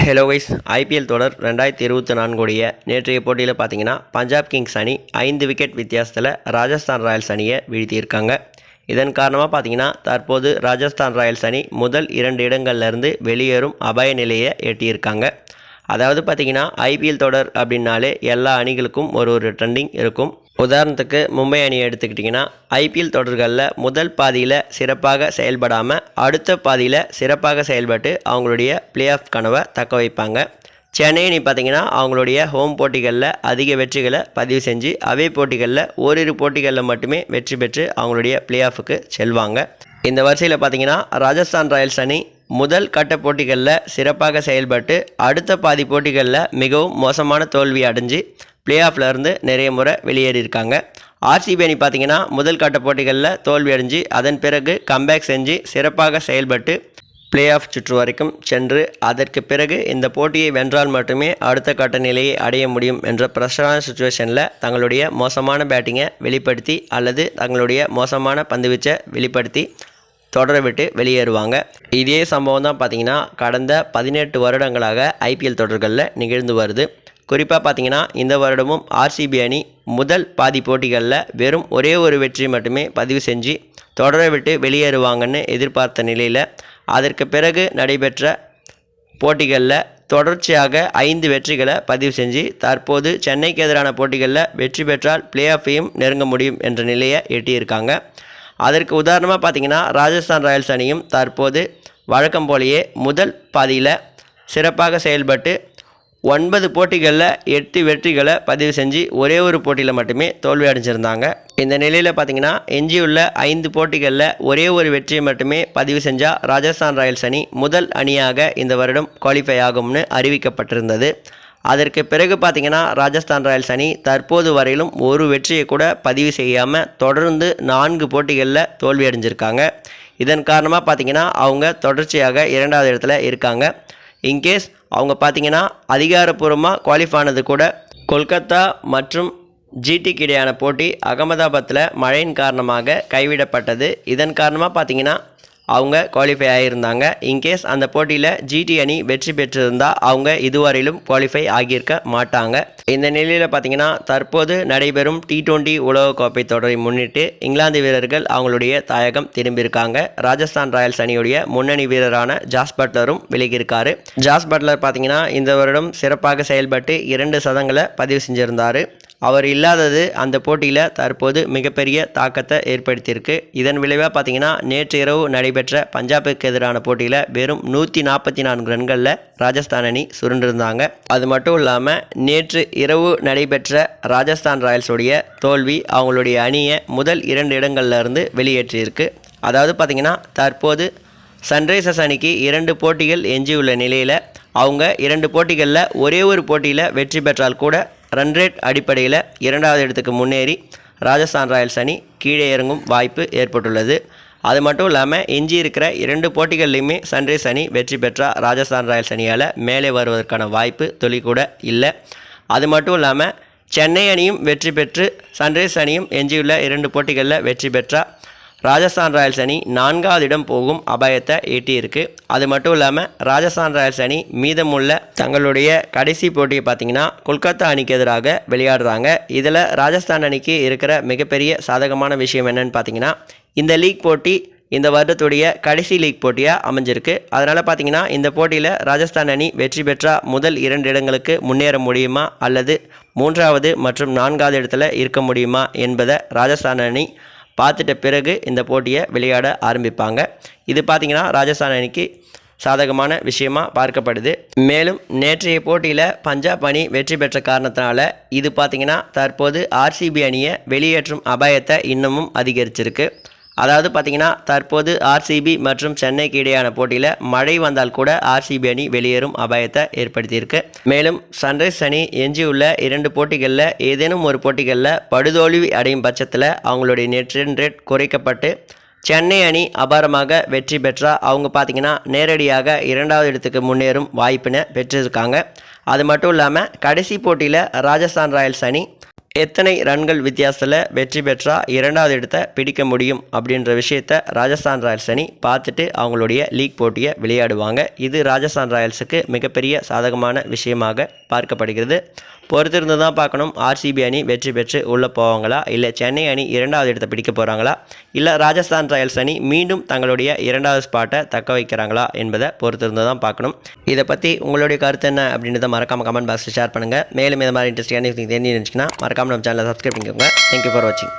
Hello wise IPL தொடர் ரெண்டாயிரத்தி இருபத்தி நான்குடைய நேற்றைய போட்டியில் பார்த்தீங்கன்னா பஞ்சாப் கிங்ஸ் அணி ஐந்து விக்கெட் வித்தியாசத்தில் ராஜஸ்தான் ராயல்ஸ் அணியை வீழ்த்தியிருக்காங்க. இதன் காரணமாக பார்த்தீங்கன்னா தற்போது ராஜஸ்தான் ராயல்ஸ் அணி முதல் இரண்டு இடங்கள்லேருந்து வெளியேறும் அபாய நிலையை எட்டியிருக்காங்க. அதாவது பார்த்தீங்கன்னா ஐபிஎல் தொடர் அப்படின்னாலே எல்லா அணிகளுக்கும் ஒரு ஒரு ட்ரெண்டிங் இருக்கும். உதாரணத்துக்கு மும்பை அணியை எடுத்துக்கிட்டிங்கன்னா ஐபிஎல் தொடர்களில் முதல் பாதியில் சிறப்பாக செயல்படாமல் அடுத்த பாதியில் சிறப்பாக செயல்பட்டு அவங்களுடைய பிளே ஆஃப் கனவை தக்க வைப்பாங்க. சென்னை அணி பார்த்தீங்கன்னா அவங்களுடைய ஹோம் போட்டிகளில் அதிக வெற்றிகளை பதிவு செஞ்சு அவே போட்டிகளில் ஓரிரு போட்டிகளில் மட்டுமே வெற்றி பெற்று அவங்களுடைய பிளே ஆஃபுக்கு செல்வாங்க. இந்த வரிசையில் பார்த்தீங்கன்னா ராஜஸ்தான் ராயல்ஸ் அணி முதல் கட்ட போட்டிகளில் சிறப்பாக செயல்பட்டு அடுத்த பாதி போட்டிகளில் மிகவும் மோசமான தோல்வி அடைஞ்சு பிளே ஆஃப்ல இருந்து நிறைய முறை வெளியேறியிருக்காங்க ஆர்சிபி அணி பார்த்தீங்கன்னா முதல் கட்ட போட்டிகளில் தோல்வி அடைஞ்சு அதன் பிறகு கம்பேக் செஞ்சு சிறப்பாக செயல்பட்டு பிளே ஆஃப் சுற்று வரைக்கும் சென்று அதற்கு பிறகு இந்த போட்டியை வென்றால் மட்டுமே அடுத்த கட்ட நிலையை அடைய முடியும் என்ற பிரஷரான சுச்சுவேஷனில் தங்களுடைய மோசமான பேட்டிங்கை வெளிப்படுத்தி அல்லது தங்களுடைய மோசமான பந்துவீச்சை வெளிப்படுத்தி தொடர விட்டு வெளியேறுவாங்க. இதே சம்பவம் தான் பார்த்தீங்கன்னா கடந்த பதினெட்டு வருடங்களாக ஐபிஎல் தொடர்களில் நிகழ்ந்து வருது. குறிப்பாக பார்த்தீங்கன்னா இந்த வருடமும் ஆர்சிபி அணி முதல் பாதி போட்டிகளில் வெறும் ஒரே ஒரு வெற்றி மட்டுமே பதிவு செஞ்சு தொடர விட்டு வெளியேறுவாங்கன்னு எதிர்பார்த்த நிலையில் அதற்கு பிறகு நடைபெற்ற போட்டிகளில் தொடர்ச்சியாக ஐந்து வெற்றிகளை பதிவு செஞ்சு தற்போது சென்னைக்கு எதிரான போட்டிகளில் வெற்றி பெற்றால் பிளே ஆஃபையும் நெருங்க முடியும் என்ற நிலையை எட்டியிருக்காங்க. அதற்கு உதாரணமாக பார்த்தீங்கன்னா ராஜஸ்தான் ராயல்ஸ் அணியும் தற்போது வழக்கம் போலேயே முதல் பாதியில் சிறப்பாக செயல்பட்டு ஒன்பது போட்டிகளில் எட்டு வெற்றிகளை பதிவு செஞ்சு ஒரே ஒரு போட்டியில் மட்டுமே தோல்வி அடைஞ்சிருந்தாங்க. இந்த நிலையில் பார்த்தீங்கன்னா எஞ்சியுள்ள ஐந்து போட்டிகளில் ஒரே ஒரு வெற்றியை மட்டுமே பதிவு செஞ்சால் ராஜஸ்தான் ராயல்ஸ் அணி முதல் அணியாக இந்த வருடம் குவாலிஃபை ஆகும்னு அறிவிக்கப்பட்டிருந்தது. அதற்கு பிறகு பார்த்தீங்கன்னா ராஜஸ்தான் ராயல்ஸ் அணி தற்போது வரையிலும் ஒரு வெற்றியை கூட பதிவு செய்யாமல் தொடர்ந்து நான்கு போட்டிகளில் தோல்வி அடைஞ்சிருக்காங்க. இதன் காரணமாக பார்த்தீங்கன்னா அவங்க தொடர்ச்சியாக இரண்டாவது இடத்துல இருக்காங்க. இன்கேஸ் அவங்க பார்த்தீங்கன்னா அதிகாரப்பூர்வமாக குவாலிஃபை ஆனது கூட கொல்கத்தா மற்றும் ஜிடிக்கு இடையான போட்டி அகமதாபாத்தில் மழையின் காரணமாக கைவிடப்பட்டது. இதன் காரணமாக பார்த்தீங்கன்னா அவங்க குவாலிஃபை ஆகியிருந்தாங்க இன்கேஸ் அந்த போட்டியில் ஜிடி அணி வெற்றி பெற்றிருந்தால் அவங்க இதுவரையிலும் குவாலிஃபை ஆகியிருக்க மாட்டாங்க. இந்த நிலையில் பார்த்தீங்கன்னா தற்போது நடைபெறும் டி டுவெண்ட்டி உலகக்கோப்பை தொடரை முன்னிட்டு இங்கிலாந்து வீரர்கள் அவங்களுடைய தாயகம் திரும்பியிருக்காங்க. ராஜஸ்தான் ராயல்ஸ் அணியுடைய முன்னணி வீரரான ஜாஸ் பட்லரும் விலகியிருக்காரு. ஜாஸ் பட்லர் பார்த்தீங்கன்னா இந்த வருடம் சிறப்பாக செயல்பட்டு இரண்டு சதங்களை பதிவு செஞ்சிருந்தார். அவர் இல்லாதது அந்த போட்டியில் தற்போது மிகப்பெரிய தாக்கத்தை ஏற்படுத்தியிருக்கு. இதன் விளைவாக பார்த்தீங்கன்னா நேற்று இரவு நடைபெற்ற பஞ்சாபுக்கு எதிரான போட்டியில் வெறும் நூற்றி நாற்பத்தி நான்கு ரன்களில் ராஜஸ்தான் அணி சுருண்டிருந்தாங்க. அது மட்டும் இல்லாமல் நேற்று இரவு நடைபெற்ற ராஜஸ்தான் ராயல்ஸுடைய தோல்வி அவங்களுடைய அணியை முதல் இரண்டு இடங்கள்ல இருந்து வெளியேற்றியிருக்கு. அதாவது பார்த்தீங்கன்னா தற்போது சன்ரைசர்ஸ் அணிக்கு இரண்டு போட்டிகள் எஞ்சியுள்ள நிலையில் அவங்க இரண்டு போட்டிகளில் ஒரே ஒரு போட்டியில் வெற்றி பெற்றால் கூட ரன் ரேட் அடிப்படையில் இரண்டாவது இடத்துக்கு முன்னேறி ராஜஸ்தான் ராயல்ஸ் அணி கீழே இறங்கும் வாய்ப்பு ஏற்பட்டுள்ளது. அது மட்டும் இல்லாமல் எஞ்சி இருக்கிற இரண்டு போட்டிகள்லையுமே சன்ரைஸ் அணி வெற்றி பெற்றால் ராஜஸ்தான் ராயல்ஸ் அணியால் மேலே வருவதற்கான வாய்ப்பு துளி கூட இல்லை. அது மட்டும் இல்லாமல் சென்னை அணியும் வெற்றி பெற்று சன்ரைஸ் அணியும் எஞ்சியுள்ள இரண்டு போட்டிகளில் வெற்றி பெற்றால் ராஜஸ்தான் ராயல்ஸ் அணி நான்காவது இடம் போகும் அபாயத்தை ஈட்டியிருக்கு அது மட்டும் இல்லாமல் ராஜஸ்தான் ராயல்ஸ் அணி மீதமுள்ள தங்களுடைய கடைசி போட்டியை பார்த்தீங்கன்னா கொல்கத்தா அணிக்கு எதிராக விளையாடுறாங்க. இதில் ராஜஸ்தான் அணிக்கு இருக்கிற மிகப்பெரிய சாதகமான விஷயம் என்னன்னு பார்த்தீங்கன்னா இந்த லீக் போட்டி இந்த வருடத்துடைய கடைசி லீக் போட்டியாக அமைஞ்சிருக்கு. அதனால் பார்த்தீங்கன்னா இந்த போட்டியில் ராஜஸ்தான் அணி வெற்றி பெற்றால் முதல் இரண்டு இடங்களுக்கு முன்னேற முடியுமா? அல்லது மூன்றாவது மற்றும் நான்காவது இடத்துல இருக்க முடியுமா? என்பதை ராஜஸ்தான் அணி பார்த்துட்ட பிறகு இந்த போட்டியை விளையாட ஆரம்பிப்பாங்க. இது பார்த்திங்கன்னா ராஜஸ்தான் அணிக்கு சாதகமான விஷயமா பார்க்கப்படுது. மேலும் நேற்றைய போட்டியில் பஞ்சாப் அணி வெற்றி பெற்ற காரணத்தினால இது பார்த்திங்கன்னா தற்போது ஆர்சிபி அணியை வெளியேற்றும் அபாயத்தை இன்னமும் அதிகரிச்சிருக்கு. அதாவது பார்த்தீங்கன்னா தற்போது ஆர்சிபி மற்றும் சென்னைக்கு இடையான போட்டியில் மழை வந்தால் கூட ஆர்சிபி அணி வெளியேறும் அபாயத்தை ஏற்படுத்தியிருக்கு. மேலும் சன்ரைஸ் அணி எஞ்சியுள்ள இரண்டு போட்டிகளில் ஏதேனும் ஒரு போட்டிகளில் படுதோல்வி அடையும் பட்சத்தில் அவங்களுடைய நெட் ரன் ரேட் குறைக்கப்பட்டு சென்னை அணி அபாரமாக வெற்றி பெற்றால் அவங்க பார்த்தீங்கன்னா நேரடியாக இரண்டாவது இடத்துக்கு முன்னேறும் வாய்ப்பினை பெற்றிருக்காங்க. அது மட்டும் இல்லாமல் கடைசி போட்டியில் ராஜஸ்தான் ராயல்ஸ் அணி எத்தனை ரன்கள் வித்தியாசத்தில் வெற்றி பெற்றா இரண்டாவது இடத்தை பிடிக்க முடியும் அப்படின்ற விஷயத்த ராஜஸ்தான் ராயல்ஸ் அணி பார்த்துட்டு அவங்களுடைய லீக் போட்டியை விளையாடுவாங்க. இது ராஜஸ்தான் ராயல்ஸுக்கு மிகப்பெரிய சாதகமான விஷயமாக பார்க்கப்படுகிறது. பொறுத்திருந்து தான் பார்க்கணும் ஆர்சிபி அணி வெற்றி பெற்று உள்ளே போவாங்களா? இல்லை சென்னை அணி இரண்டாவது இடத்தை பிடிக்க போகிறாங்களா இல்லை ராஜஸ்தான் ராயல்ஸ் அணி மீண்டும் தங்களுடைய இரண்டாவது ஸ்பாட்டை தக்க வைக்கிறாங்களா என்பதை பொறுத்திருந்து தான் பார்க்கணும். இதை பற்றி உங்களுடைய கருத்து என்ன அப்படின்றத மறக்காம கமெண்ட் பாக்ஸில் ஷேர் பண்ணுங்கள் மேலும் இந்த மாதிரி இன்ட்ரெஸ்டிங்கான தெரிஞ்சு நினச்சிங்கன்னா மறக்காம நம்ம சேனலை சப்ஸ்கிரைப் பண்ணிக்கோங்க. தேங்க்யூ ஃபார் வாட்சிங்